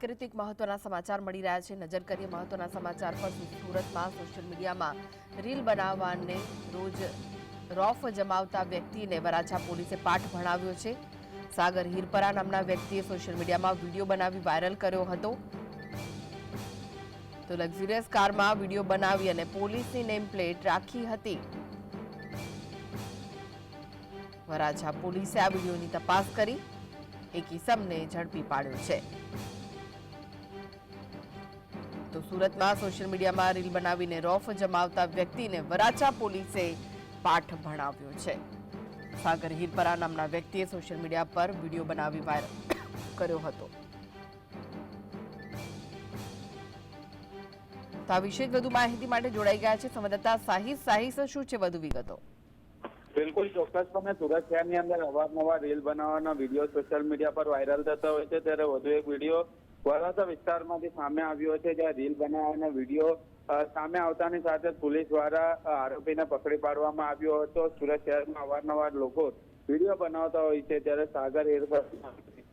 કરીએ તો એક મહત્વના સમાચાર મળી રહ્યા છે. નજર કરીએ મહત્વના સમાચાર પર, સુરતમાં સોશિયલ મીડિયામાં રીલ બનાવવાને રોજ રોફ જમાવતા વ્યક્તિને વરાછા પોલીસે પાઠ ભણાવ્યો છે. સાગર હિરપરા નામના વ્યક્તિએ સોશિયલ મીડિયામાં વીડિયો બનાવી વાયરલ કર્યો હતો. તો લક્ઝુરિયસ કારમાં વીડિયો બનાવી અને પોલીસની નેમ પ્લેટ રાખી હતી. વરાછા પોલીસે આ વિડીયોની તપાસ કરી. એક ઇસમને ઝડપી પાડ્યો છે. તો સુરતમાં સોશિયલ મીડિયામાં રીલ બનાવીને રોફ જમાવતા વ્યક્તિને વરાછા પોલીસે પાઠ ભણાવ્યો છે. સાગર હિરપરા નામના વ્યક્તિએ સોશિયલ મીડિયા પર વીડિયો બનાવી વાયરલ કર્યો હતો. આ વિશે વધુ માહિતી માટે જોડાઈ ગયા છે. સંવાદદાતા સાહિર સાહિસ શું છે વધુ વિગતો? બિલકુલ ચોક્કસપણે સુરત શહેરની અંદર અવારનવાર રીલ બનાવવાના વીડિયો સોશિયલ મીડિયા પર વાયરલ થતા હોય છે, ત્યારે વધુ એક વીડિયો વરાસા વિસ્તારમાંથી સામે આવ્યો છે, જ્યાં રીલ બનાવવાનો વીડિયો સામે આવતાની સાથે પોલીસ દ્વારા આરોપીને પકડી પાડવામાં આવ્યો હતો. સુરત શહેરમાં અવારનવાર લોકો વીડિયો બનાવતા હોય છે, ત્યારે સાગર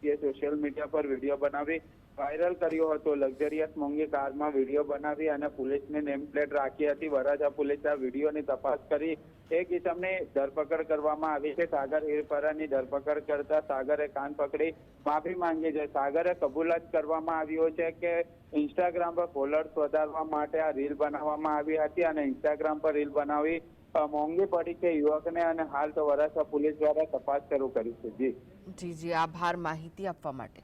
હેરફર સોશિયલ મીડિયા પર વીડિયો બનાવી વાયરલ કર્યો હતો. લક્ઝરિયસ મોંઘી કારમાં વીડિયો બનાવી અને પોલીસને નેમ પ્લેટ રાખી હતી. વરાછા પોલીસે આ વિડીયોની તપાસ કરી. એક ઇસમની ધરપકડ કરવામાં આવી છે. સાગર હિરપરાની ધરપકડ કરતા સાગરે કાન પકડી. માફી માંગી છે. સાગરે કબૂલાત કરવામાં આવ્યો છે કે ઇન્સ્ટાગ્રામ પર ફોલોઅર્સ વધારવા માટે આ રીલ બનાવવામાં આવી હતી અને ઇન્સ્ટાગ્રામ પર રીલ બનાવી મોંઘી પડી છે યુવકને અને હાલ તો વરાછા પોલીસ દ્વારા તપાસ શરૂ કરી છે. જી જી. આભાર માહિતી આપવા માટે.